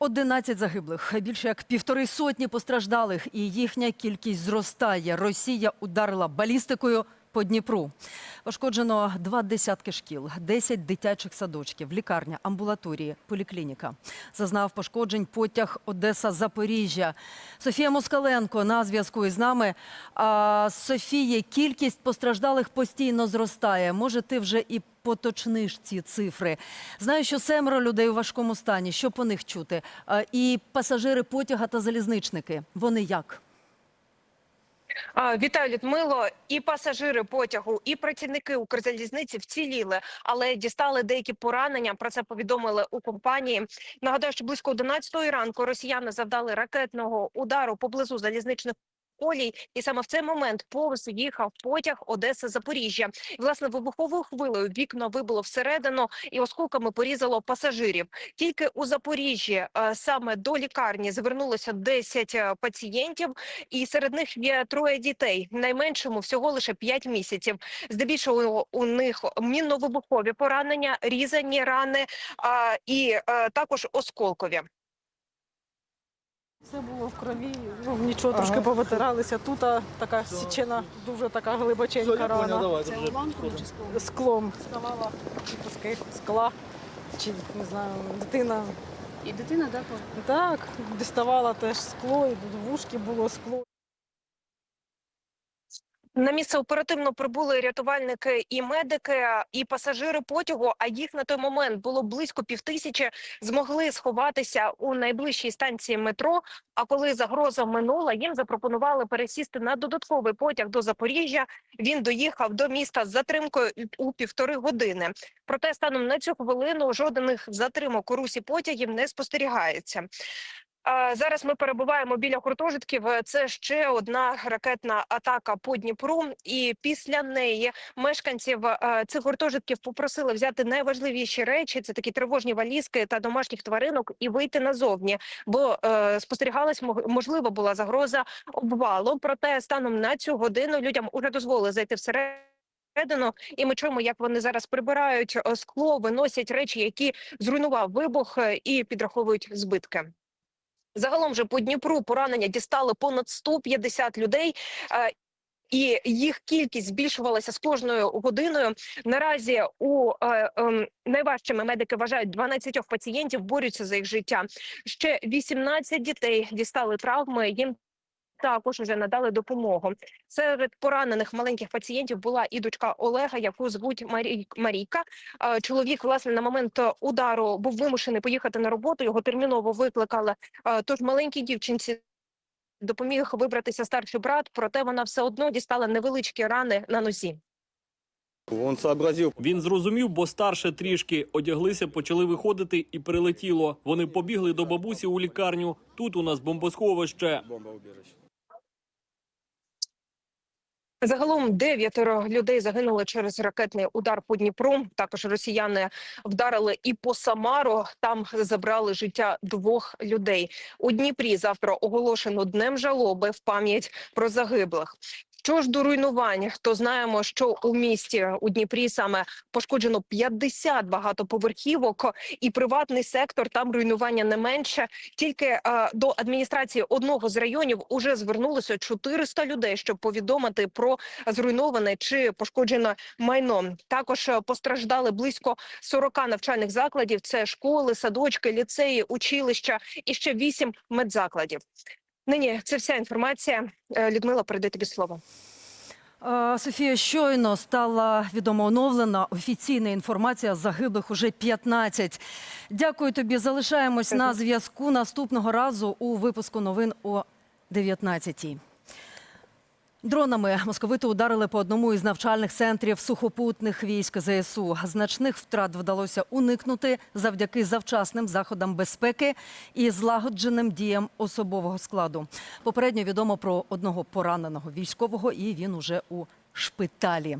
11 загиблих, більше як півтори сотні постраждалих, і їхня кількість зростає. Росія ударила балістикою по Дніпру. Пошкоджено два десятки шкіл, 10 дитячих садочків, лікарня, амбулаторії, поліклініка. Зазнав пошкоджень потяг Одеса-Запоріжжя. Софія Москаленко на зв'язку із нами. А, Софія, кількість постраждалих постійно зростає. Може, ти вже і поточниш ці цифри. Знаю, що семеро людей у важкому стані. Що по них чути? А, І пасажири потяга та залізничники. Вони як? Вітаю, Людмило. І пасажири потягу, і працівники Укрзалізниці вціліли, але дістали деякі поранення. Про це повідомили у компанії. Нагадаю, що близько 11 ранку росіяни завдали ракетного удару поблизу залізничних. Колій, і саме в цей момент повз їхав потяг Одеса Запоріжжя. І, власне, вибуховою хвилею вікно вибило всередину і осколками порізало пасажирів. Тільки у Запоріжжі е, саме до лікарні звернулося 10 е, пацієнтів, і серед них є троє дітей. Найменшому всього лише 5 місяців. Здебільшого у них мінно-вибухові поранення, різані рани і е, також осколкові. Все було в крові, ну, нічого трошки повитиралися. Тут а, така січена, дуже така глибоченька рана. Це уламком чи склом? Склом ставала куски скла, чи не знаю, дитина. І дитина, так? Так, діставала теж скло, і в вушки було скло. На місце оперативно прибули рятувальники і медики, і пасажири потягу. А їх на той момент було близько півтисячі. Змогли сховатися у найближчій станції метро. А коли загроза минула, їм запропонували пересісти на додатковий потяг до Запоріжжя. Він доїхав до міста з затримкою у півтори години. Проте станом на цю хвилину жодних затримок у русі потягів не спостерігається. Зараз ми перебуваємо біля гуртожитків. Це ще одна ракетна атака по Дніпру. І після неї мешканців е, цих гуртожитків попросили взяти найважливіші речі: це такі тривожні валізки та домашніх тваринок, і вийти назовні. Бо е, спостерігалась можлива була загроза обвалу. Проте станом на цю годину людям уже дозволили зайти всередину. Всередину, і ми чуємо, як вони зараз прибирають е, скло, виносять речі, які зруйнував вибух, е, і підраховують збитки. Загалом же по Дніпру поранення дістали понад 150 людей. е, І їх кількість збільшувалася з кожною годиною. Наразі у е, е, найважчими медики вважають 12 пацієнтів, борються за їх життя. Ще 18 дітей дістали травми. Їм також вже надали допомогу. Серед поранених маленьких пацієнтів була і дочка Олега, яку звуть Марій Марійка. Чоловік, власне, на момент удару був вимушений поїхати на роботу. Його терміново викликали. Тож маленькій дівчинці допоміг вибратися старший брат, проте вона все одно дістала невеличкі рани на нозі. Він зрозумів, бо старше трішки одяглися, почали виходити і прилетіло. Вони побігли до бабусі у лікарню. Тут у нас бомбосховище. Загалом дев'ятеро людей загинули через ракетний удар по Дніпру. Також росіяни вдарили і по Самару. Там забрали життя двох людей. У Дніпрі завтра оголошено днем жалоби в пам'ять про загиблих. Що ж до руйнувань, то знаємо, що у місті у Дніпрі саме пошкоджено 50 багатоповерхівок, і приватний сектор там руйнування не менше. Тільки е, до адміністрації одного з районів уже звернулося 400 людей, щоб повідомити про зруйноване чи пошкоджене майно. Також е, постраждали близько 40 навчальних закладів. Це школи, садочки, ліцеї, училища і ще 8 медзакладів. Нині це вся інформація. Е, Людмила, передаю тобі слово. Е, Софія, щойно стала відомо оновлена офіційна інформація загиблих уже 15. Дякую тобі. Залишаємось на зв'язку наступного разу у випуску новин о 19-й. Дронами московити ударили по одному із навчальних центрів сухопутних військ ЗСУ. Значних втрат вдалося уникнути завдяки завчасним заходам безпеки і злагодженим діям особового складу. Попередньо відомо про одного пораненого військового, і він уже у шпиталі.